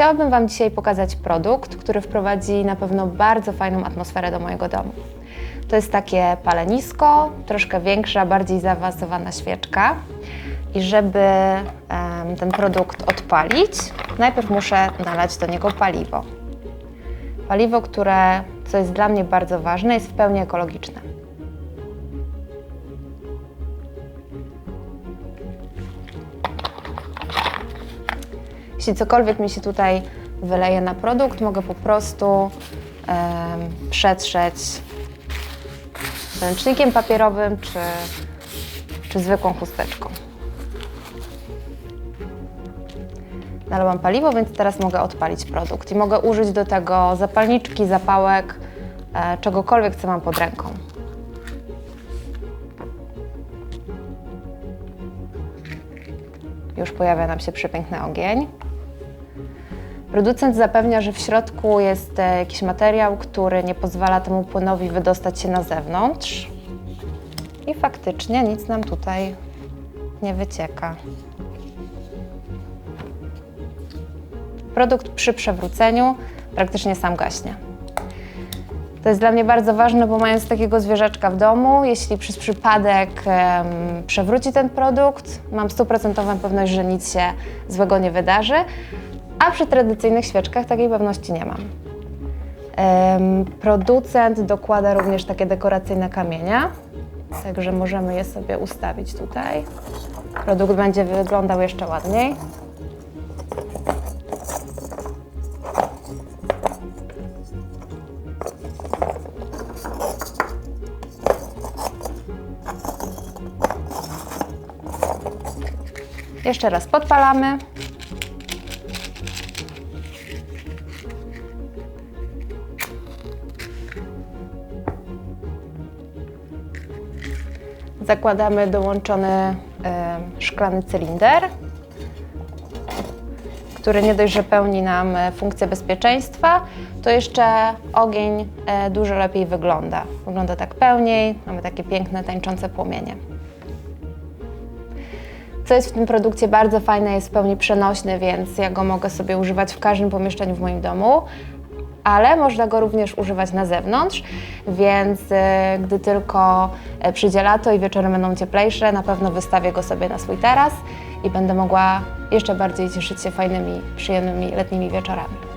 Chciałabym Wam dzisiaj pokazać produkt, który wprowadzi na pewno bardzo fajną atmosferę do mojego domu. To jest takie palenisko, troszkę większa, bardziej zaawansowana świeczka. I żeby em, ten produkt odpalić, najpierw muszę nalać do niego paliwo. Paliwo, które, co jest dla mnie bardzo ważne, jest w pełni ekologiczne. Jeśli cokolwiek mi się tutaj wyleje na produkt, mogę po prostu em, przetrzeć ręcznikiem papierowym czy, czy zwykłą chusteczką. Nalałam paliwo, więc teraz mogę odpalić produkt i mogę użyć do tego zapalniczki, zapałek, e, czegokolwiek, co mam pod ręką. Już pojawia nam się przepiękny ogień. Producent zapewnia, że w środku jest e, jakiś materiał, który nie pozwala temu płynowi wydostać się na zewnątrz. I faktycznie nic nam tutaj nie wycieka. Produkt przy przewróceniu praktycznie sam gaśnie. To jest dla mnie bardzo ważne, bo mając takiego zwierzaczka w domu, jeśli przez przypadek przewróci ten produkt, mam stuprocentową pewność, że nic się złego nie wydarzy, a przy tradycyjnych świeczkach takiej pewności nie mam. Producent dokłada również takie dekoracyjne kamienia, także możemy je sobie ustawić tutaj. Produkt będzie wyglądał jeszcze ładniej. Jeszcze raz podpalamy. Zakładamy dołączony e, szklany cylinder, który nie dość, że pełni nam e, funkcję bezpieczeństwa, to jeszcze ogień e, dużo lepiej wygląda. Wygląda tak pełniej, mamy takie piękne, tańczące płomienie. Co jest w tym produkcie bardzo fajne, jest w pełni przenośny, więc ja go mogę sobie używać w każdym pomieszczeniu w moim domu, ale można go również używać na zewnątrz, więc e, gdy tylko e, przyjdzie lato i wieczory będą cieplejsze, na pewno wystawię go sobie na swój taras i będę mogła jeszcze bardziej cieszyć się fajnymi, przyjemnymi letnimi wieczorami.